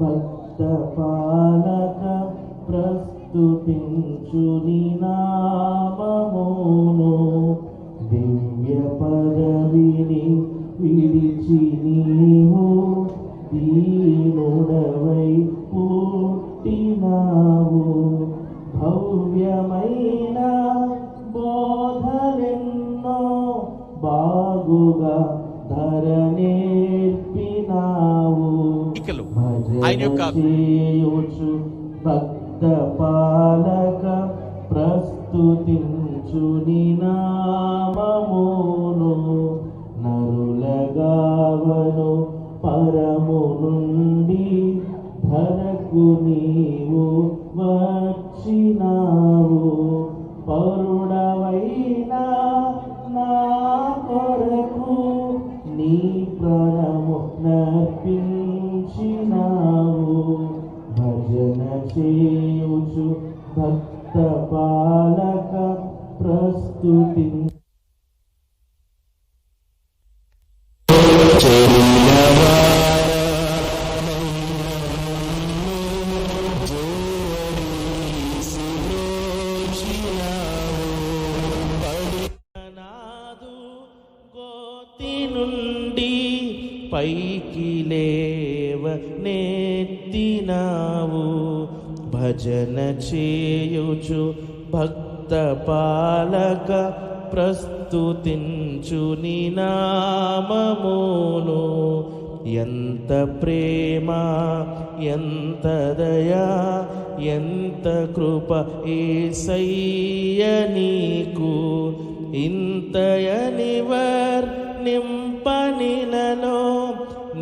భక్త పాలక ప్రస్తుతించు నామమును. దివ్య పదవిని విడిచి నీవు దీనుడవై పుట్టినావు. భవ్యమైన బోధలెన్నో బాగుగా ధరణే భజన ఆయన యొక్క- చేయుచు భక్త పాలక ప్రస్తుతించు నీ నామమును. నరులగావను పరము నుండి ధరకు నీవు వచ్చినావు. పరుడవైనా నర్పించినావు భజన చేయుచు భక్త పాలక ప్రస్తుతి నుండి పైకి లేవ నెత్తినావు. భజన చేయుచు భక్త పాలక ప్రస్తుతించు నినామమును ఎంత ప్రేమ ఎంత దయా ఎంత కృప ఏసయ్య నీకు. ఇంతయనివర్ నింపనిలలో